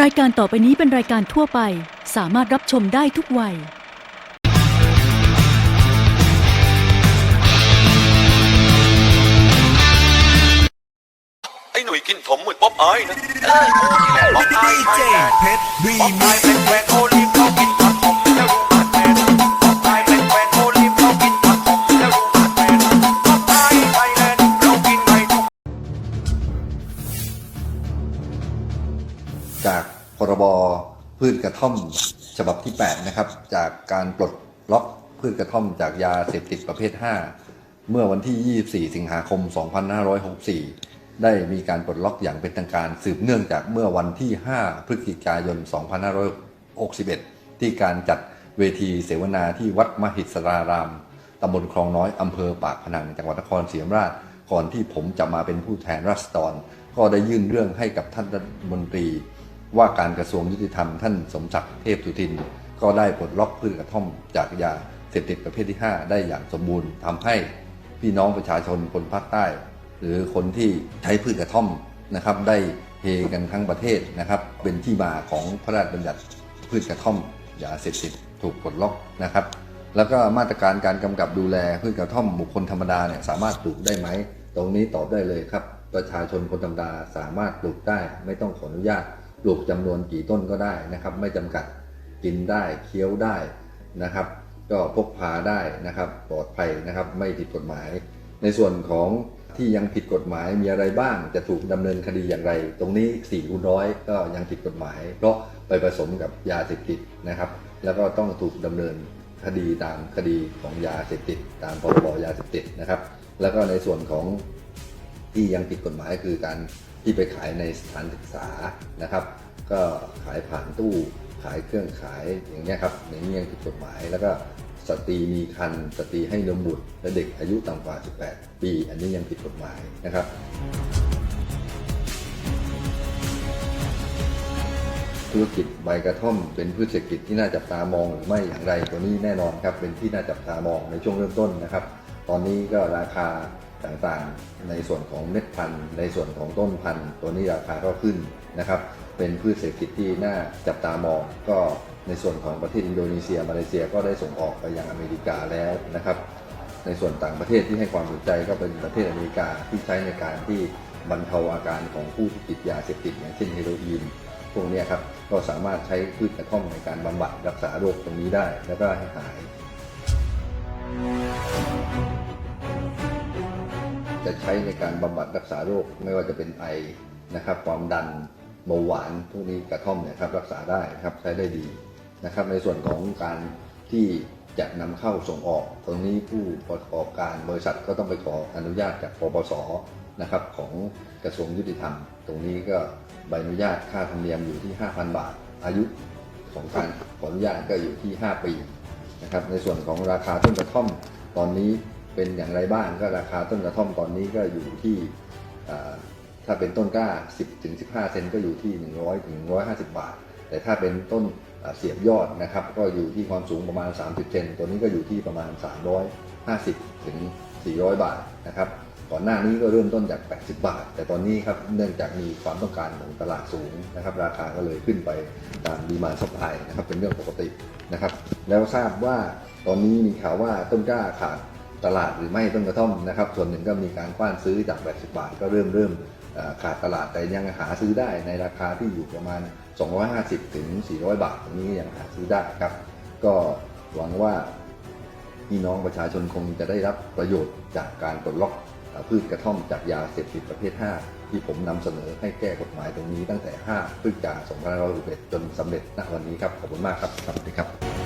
รายการต่อไปนี้เป็นรายการทั่วไป สามารถรับชมได้ทุกวัย ไอ้หนุ่ยกินผมเหมือนป๊อปอายนะป๊อปอายดีเจเพชรรีป๊อปมิอายกซ์เป็นแฟนโอ บพืชกระท่อมฉบับที่ 8 นะครับ จากการปลดล็อกพืชกระท่อมจากยาเสพติดประเภท 5 เมื่อวันที่ 24 สิงหาคม 2564 ได้มีการปลดล็อกอย่างเป็นทางการสืบเนื่องจากเมื่อวันที่ 5 พฤศจิกายน 2561 ที่การจัดเวทีเสวนาที่วัดมหิสรารามตำบลคลองน้อยอำเภอปากพนังจังหวัดนครศรีธรรมราชก่อนที่ผมจะมาเป็นผู้แทนราษฎรก็ได้ยื่นเรื่องให้กับท่านรัฐมนตรี ว่าการกระทรวงยุติธรรมท่านสมศักดิ์เทพสุทิน ก็ได้ปลดล็อกพืชกระท่อมจากยาเสพติดประเภทที่ 5 ได้อย่างสมบูรณ์ทำให้พี่น้องประชาชนคนภาคใต้ หรือคนที่ใช้พืชกระท่อมนะครับได้เฮกันทั้งประเทศนะครับ เป็นที่มาของพระราชบัญญัติพืชกระท่อมยาเสพติดถูกปลดล็อกนะครับ แล้วก็มาตรการการกำกับดูแลพืชกระท่อมบุคคลธรรมดาเนี่ยสามารถปลูกได้ไหม ตรงนี้ตอบได้เลยครับ ประชาชนคนธรรมดาสามารถปลูกได้ไม่ต้องขออนุญาต ปลูกจำนวนกี่ต้นก็ได้นะครับ ไม่จำกัดกินได้เคี้ยวได้นะครับ ก็พกพาได้นะครับ ปลอดภัยนะครับ ไม่ผิดกฎหมาย ในส่วนของที่ยังผิดกฎหมายมีอะไรบ้างจะถูกดำเนินคดีอย่างไร ตรงนี้4คูณร้อยก็ยังผิดกฎหมาย เพราะไปผสมกับยาเสพติดนะครับ แล้วก็ต้องถูกดำเนินคดีตามคดีของยาเสพติด ตามพรบยาเสพติดนะครับ แล้วก็ในส่วนของที่ยังผิดกฎหมายคือการ ที่ไปขายในสถานศึกษานะครับ ก็ขายผ่านตู้ขายเครื่องขายอย่างเงี้ยครับอย่างนี้ยังผิดกฎหมาย แล้วก็สตรีมีครรภ์สตรีให้นมบุตรและเด็กอายุต่ำกว่า 18 ปี อันนี้ยังผิดกฎหมายนะครับธุรกิจใบกระท่อมเป็นพืชเศรษฐกิจที่น่าจับตามองหรือไม่อย่างไรตัวนี้แน่นอนครับเป็นที่น่าจับตามองในช่วงเริ่มต้นนะครับ ตอนนี้ก็ราคา ต่างๆ ในส่วนของเม็ดพันธุ์ ในส่วนของต้นพันธุ์ ตัวนี้ราคาก็ขึ้นนะครับ เป็นพืชเศรษฐกิจที่น่าจับตามองก็ในส่วนของประเทศอินโดนีเซีย มาเลเซียก็ได้ส่งออกไปยังอเมริกาแล้วนะครับ ในส่วนต่างประเทศที่ให้ความสนใจก็เป็นประเทศอเมริกาที่ใช้ในการที่บรรเทาอาการของผู้ที่ติดยาเสพติดอย่างเช่นเฮโรอีนพวกนี้ครับก็สามารถใช้พืชกระท่อมในการบำบัดรักษาโรคตรงนี้ได้แล้วก็ให้หาย จะใช้ในการบำบัดรักษาโรคไม่ว่าจะเป็นไอนะครับความดันเบาหวานพวกนี้กระท่อมเนี่ยครับรักษาได้ครับใช้ได้ดีนะครับ ในส่วนของการที่จะนำเข้าส่งออก ตรงนี้ผู้ประกอบการบริษัทก็ต้องไปขออนุญาตจากปปสนะครับของกระทรวงยุติธรรม ตรงนี้ก็ใบอนุญาตค่าธรรมเนียมอยู่ที่ 5,000 บาท อายุของการขออนุญาตก็อยู่ที่ 5 ปีนะครับในส่วนของราคาต้นกระท่อมตอนนี้ เป็นอย่างไรบ้างก็ราคาต้นกระท่อมตอนนี้ก็อยู่ที่ถ้าเป็นต้นกล้า 10ถึง15 เซนก็อยู่ที่ 100ถึง150 บาท แต่ถ้าเป็นต้นเสียบยอดนะครับก็อยู่ที่ความสูงประมาณ 30 เซนตัวนี้ก็อยู่ที่ประมาณ 350ถึง400 บาทนะครับก่อนหน้านี้ก็เริ่มต้นจาก 80 บาท แต่ตอนนี้ครับเนื่องจากมีความต้องการของตลาดสูงนะครับ ราคาก็เลยขึ้นไปตามดีมานด์ซัพลายนะครับเป็นเรื่องปกตินะครับ แล้วทราบว่าตอนนี้มีข่าวว่าต้นกล้าขาด ตลาดหรือไม่ต้นกระท่อมนะครับ ส่วนหนึ่งก็มีการกว้านซื้อจาก 80 บาท ก็เริ่มเริ่มขาดตลาดแต่ยังหาซื้อได้ในราคาที่อยู่ประมาณ 250 ถึง 400 บาทตรงนี้ยังหาซื้อได้ครับ ก็หวังว่าพี่น้องประชาชนคงจะได้รับประโยชน์จากการปลดล็อกพืชกระท่อมจากยาเสพติดประเภท 5 ที่ผมนำเสนอให้แก้กฎหมายตรงนี้ตั้งแต่ 5 พฤศจิกายน 2561 จนสำเร็จณวันนี้ครับ ขอบคุณมากครับ สวัสดีครับ